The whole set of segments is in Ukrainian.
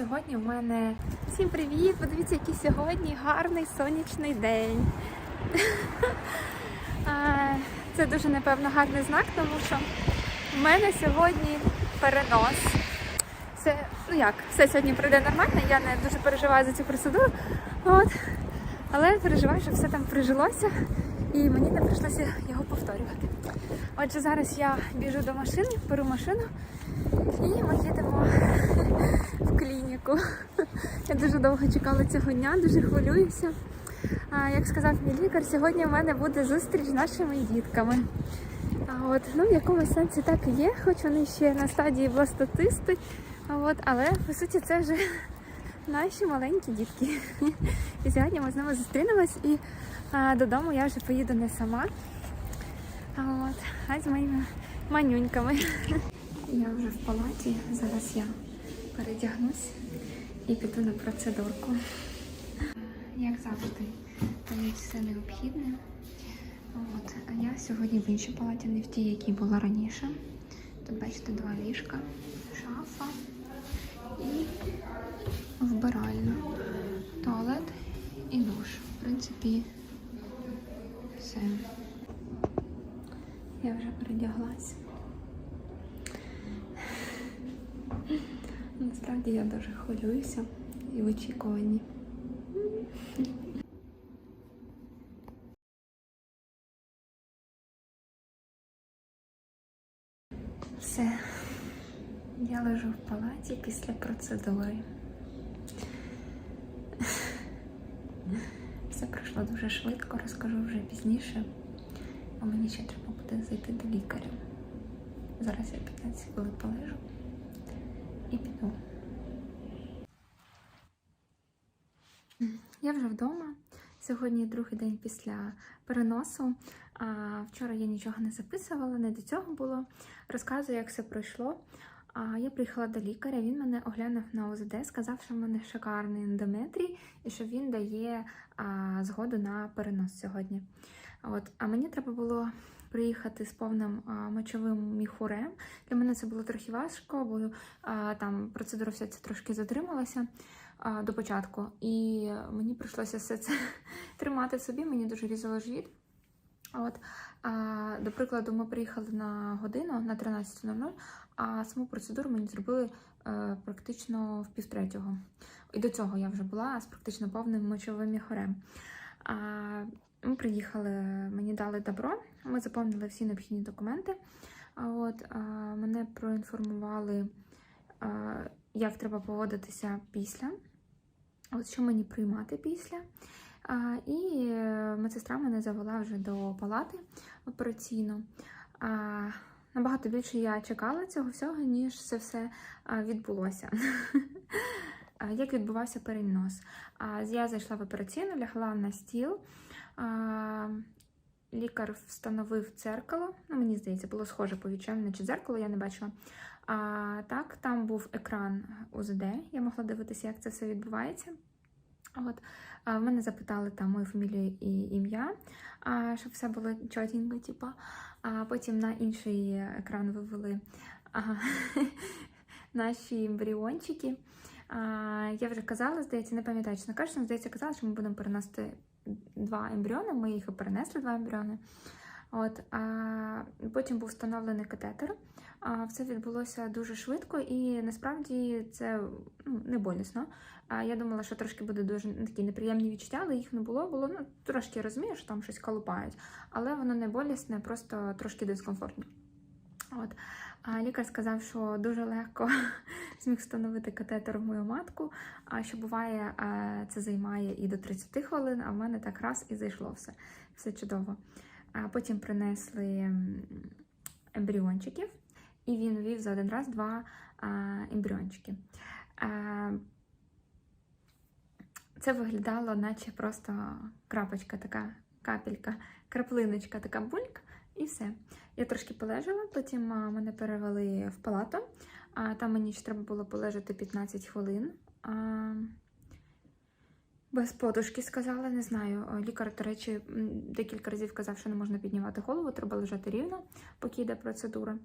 сьогодні в мене всім привіт! Подивіться, який сьогодні гарний сонячний день. Це дуже напевно гарний знак, тому що в мене сьогодні перенос. Це, ну як, все сьогодні пройде нормально, я не дуже переживаю за цю процедуру. От. Але переживаю, що все там прижилося і мені не прийшлося його повторювати. Отже, зараз я біжу до машини, беру машину і ми їдемо в клініку. Я дуже довго чекала цього дня, дуже хвилююся. Як сказав мій лікар, сьогодні в мене буде зустріч з нашими дітками. От, ну, в якомусь сенсі так і є, хоч вони ще на стадії бластотисти. От, але по суті це вже наші маленькі дітки. І сьогодні ми з ними зустрінемось і а, додому я вже поїду не сама. А от, а з моїми манюньками. Я вже в палаті, зараз я передягнусь і піду на процедурку. Як завжди, там все необхідне. От. А я сьогодні в іншій палаті, не в тій, якій була раніше. Тут бачите два ліжка, шафа і вбиральна, туалет і душ. В принципі, все. Я вже передяглась. Насправді я дуже хвилююся і в очікуванні. Все. Я лежу в палаті після процедури. Все пройшло дуже швидко, розкажу вже пізніше, а мені ще треба буде зайти до лікаря. Зараз я 15 хвилин полежу і піду. Я вже вдома. Сьогодні другий день після переносу. А вчора я нічого не записувала, не до цього було. Розказую, як все пройшло. А я приїхала до лікаря, він мене оглянув на ОЗД, сказав, що в мене шикарний ендометрій і що він дає а, згоду на перенос сьогодні. От, а мені треба було приїхати з повним мочовим міхурем. Для мене це було трохи важко, бо там процедура вся ця трошки затрималася до початку. І мені прийшлося все це тримати собі, мені дуже різало живіт. От, а, до прикладу, ми приїхали на годину на 13.00, а саму процедуру мені зробили е, практично в півтретього. І до цього я вже була з практично повним мочовим міхорем. Ми приїхали, мені дали добро, ми заповнили всі необхідні документи. От, мене проінформували, як треба поводитися після, от що мені приймати після. І е, медсестра мене завела вже до палати операційну. А, набагато більше я чекала цього всього, ніж це все відбулося. Як відбувався перенос? Я зайшла в операційну, лягла на стіл. Лікар встановив дзеркало. Ну, мені здається, було схоже по відчуттям, наче дзеркало, я не бачила. А так, там був екран УЗД, я могла дивитися, як це все відбувається. От, а, в мене запитали там мою фамілію і ім'я, щоб все було чотенько, типу. А потім на інший екран вивели ага, наші ембріончики. Я вже казала, здається, не пам'ятаю, чи не кажу, здається, казала, що ми будемо переносити два ембріони. Ми їх і перенесли два ембріони. От, а Потім був встановлений катетер. А, Все відбулося дуже швидко, і насправді це ну, не болісно. А я думала, що трошки буде дуже такі неприємні відчуття, але їх не було. Було ну, трошки розумію, що там щось колупають, але воно не болісне, просто трошки дискомфортно. От. А лікар сказав, що дуже легко зміг встановити катетер в мою матку. А що буває, це займає і до 30 хвилин, а в мене так раз і зайшло все. Все чудово. Потім принесли ембріончиків, і він ввів за один раз два ембріончики. Це виглядало, наче просто крапочка, така капелька, краплиночка, така бульк, і все. Я трошки полежала, потім мене перевели в палату, а там мені ще треба було полежати 15 хвилин. А, Без подушки сказала, не знаю. Лікар, до речі, декілька разів казав, що не можна піднімати голову, треба лежати рівно, поки йде процедура,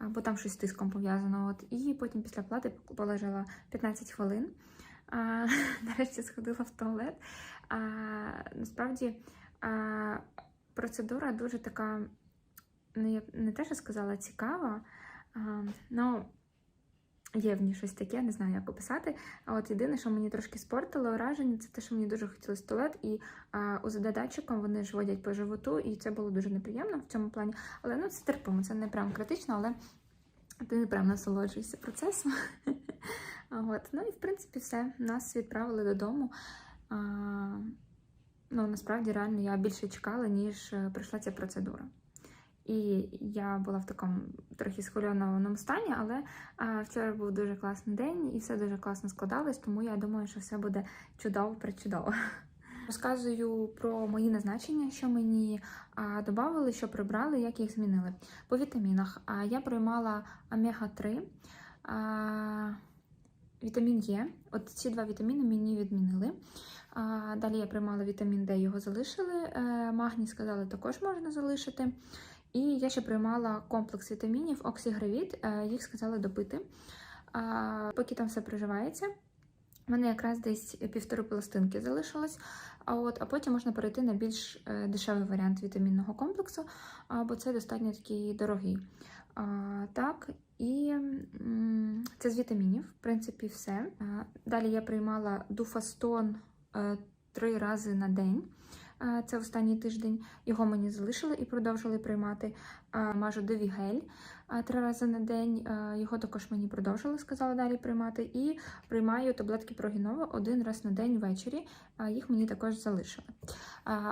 бо там щось з тиском пов'язано. От. І потім після плати полежала 15 хвилин. А, нарешті сходила в туалет. А, насправді а, процедура дуже така, ну, я не те, що сказала, цікава. А, ну, Є в ній щось таке, не знаю, як описати. А от єдине, що мені трошки спортило враження, це те, що мені дуже хотілося туалет, і а, УЗД-датчиком вони ж водять по животу, і це було дуже неприємно в цьому плані. Але ну це терпимо, це не прям критично, але ти не прям насолоджуєшся процесом. От. Ну і в принципі все. Нас відправили додому. А, ну, насправді, реально, я більше чекала, ніж е, пройшла ця процедура. І я була в такому трохи схвильованому стані, але а, вчора був дуже класний день і все дуже класно складалось, тому я думаю, що все буде чудово причудово. Розказую про мої назначення, що мені а, додали, що прибрали, як їх змінили. По вітамінах а, я приймала омега-3, а, вітамін Е. От ці два вітаміни мені відмінили. А, далі я приймала вітамін Д, його залишили. Е, магній сказали, також можна залишити. І я ще приймала комплекс вітамінів Оксігравіт, е, їх сказали допити. Поки там все приживається. У мене якраз десь півтори пластинки залишилось, а от а потім можна перейти на більш е, дешевий варіант вітамінного комплексу, бо це достатньо такий дорогий. А, так, і це з вітамінів, в принципі, все. Далі я приймала дуфастон е, три рази на день. Це останній тиждень. Його мені залишили і продовжили приймати. Девігель а, три рази на день. Його також мені продовжили, сказала далі приймати. І приймаю таблетки прогінова один раз на день ввечері. Їх мені також залишили.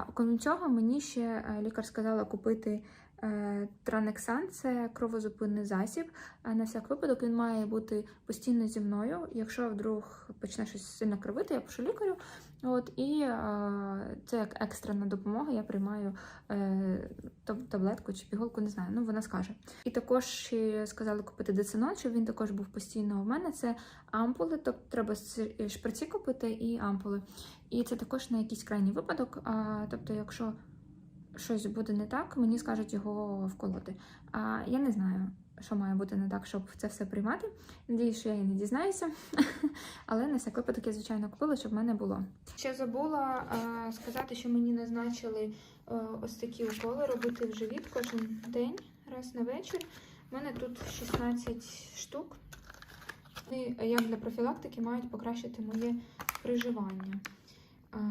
Окрім цього, мені ще е, лікар сказала купити. Е, Транексан це кровозупинний засіб. На всяк випадок він має бути постійно зі мною. Якщо вдруг почне щось сильно кривити, я пишу лікарю. От і е, це як екстрена допомога. Я приймаю е, таблетку чи пігулку, не знаю. Ну вона скаже. І також сказали купити децинон, щоб він також був постійно у мене. Це ампули, тобто треба шприці купити і ампули. І це також на якийсь крайній випадок. Тобто, якщо щось буде не так, мені скажуть його вколоти. А я не знаю. Що має бути не так, щоб це все приймати. Надіюсь, що я і не дізнаюся. Але на всяк випадок я, звичайно, купила, щоб в мене було. Ще забула е, сказати, що мені назначили е, ось такі уколи робити в живіт кожен день, раз на вечір. У мене тут 16 штук. Вони, як для профілактики, мають покращити моє приживання.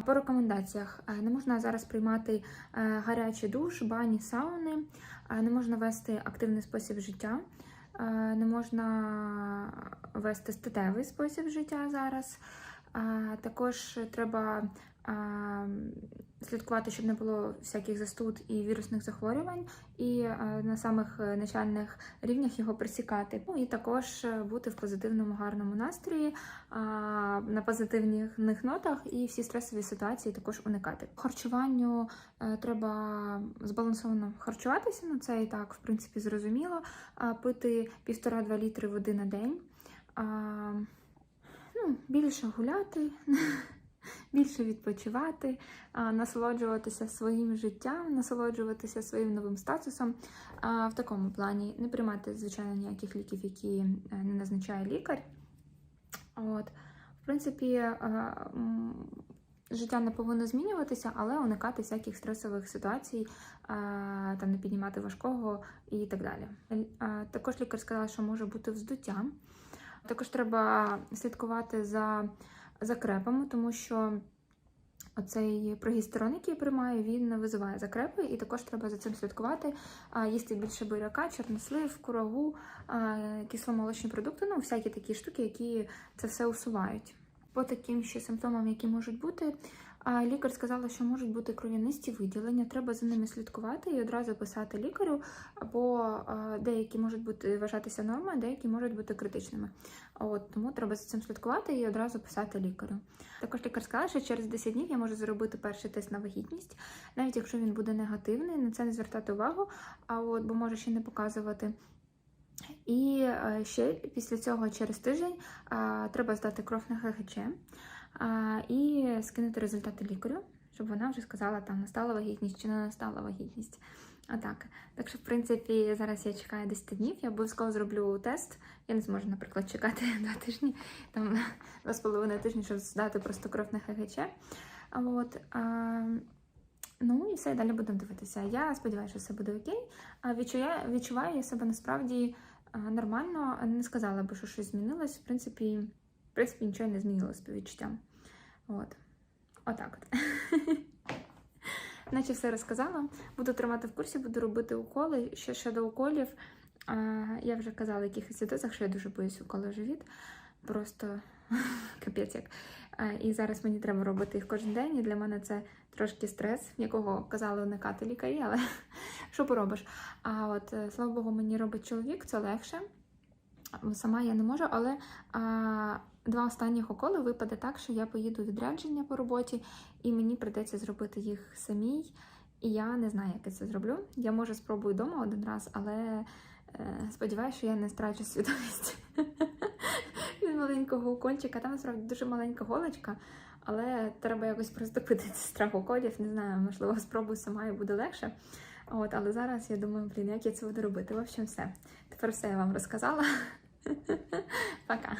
По рекомендаціях е, не можна зараз приймати е, гарячий душ, бані, сауни, е, не можна вести активний спосіб життя, не можна вести статевий спосіб життя зараз. Також треба слідкувати, щоб не було всяких застуд і вірусних захворювань, і на самих е, начальних рівнях його присікати. Ну і також е, бути в позитивному гарному настрої, на позитивних нотах, і всі стресові ситуації також уникати. Харчуванню е, треба збалансовано харчуватися. Ну це і так, в принципі, зрозуміло. Пити півтора-два літри води на день. Ну, більше гуляти, більше відпочивати, насолоджуватися своїм життям, насолоджуватися своїм новим статусом. В такому плані не приймати, звичайно, ніяких ліків, які е, не назначає лікар. От. В принципі, е, життя не повинно змінюватися, але уникати всяких стресових ситуацій, там не піднімати важкого і так далі. Також лікар сказала, що може бути вздуття. Також треба слідкувати за закрепами, тому що оцей прогестерон, який приймає, він визиває закрепи, і також треба за цим слідкувати. Їсти більше буряка, чорнослив, курагу, кисломолочні продукти, ну, всякі такі штуки, які це все усувають. По таким ще симптомам, які можуть бути, а, лікар сказала, що можуть бути кров'янисті виділення, треба за ними слідкувати і одразу писати лікарю, бо деякі можуть бути вважатися нормою, деякі можуть бути критичними. От тому треба за цим слідкувати і одразу писати лікарю. Також лікар сказала, що через 10 днів я можу зробити перший тест на вагітність, навіть якщо він буде негативний, на це не звертати увагу, а от бо може ще не показувати. І е, ще після цього через тиждень треба здати кров на ГГЧ і скинути результати лікарю, щоб вона вже сказала, там настала вагітність чи не настала вагітність. А так. Так що, в принципі, зараз я чекаю 10 днів. Я обов'язково зроблю тест. Я не зможу, наприклад, чекати два тижні, там два з половиною тижні, щоб здати просто кров на ХГЧ. От, а, ну і все, далі будемо дивитися. Я сподіваюся, що все буде окей. А відчуваю, відчуваю я себе насправді нормально. Не сказала би, що щось змінилось. В принципі, в принципі, нічого не змінилось по відчуттям. От. Отак от. Наче все розказала. Буду тримати в курсі, буду робити уколи. Ще щодо уколів. Я вже казала в якихось відосах, що я дуже боюсь уколи живіт. Просто капець як. І зараз мені треба робити їх кожен день. І для мене це трошки стрес, якого казали уникати лікарі, але що поробиш? А от е, слава Богу, мені робить чоловік, це легше. Сама я не можу, але а, два останніх уколи випаде так, що я поїду відрядження по роботі, і мені прийдеться зробити їх самій. І я не знаю, як я це зроблю. Я може спробую вдома один раз, але е, сподіваюся, що я не страчу свідомість від маленького укольчика. Там насправді дуже маленька голочка, але треба якось приступити до страх уколів. Не знаю, можливо, спробую сама і буде легше. От, але зараз я думаю, блін, як я це буду робити. В общем, все. Тепер все я вам розказала. Пока.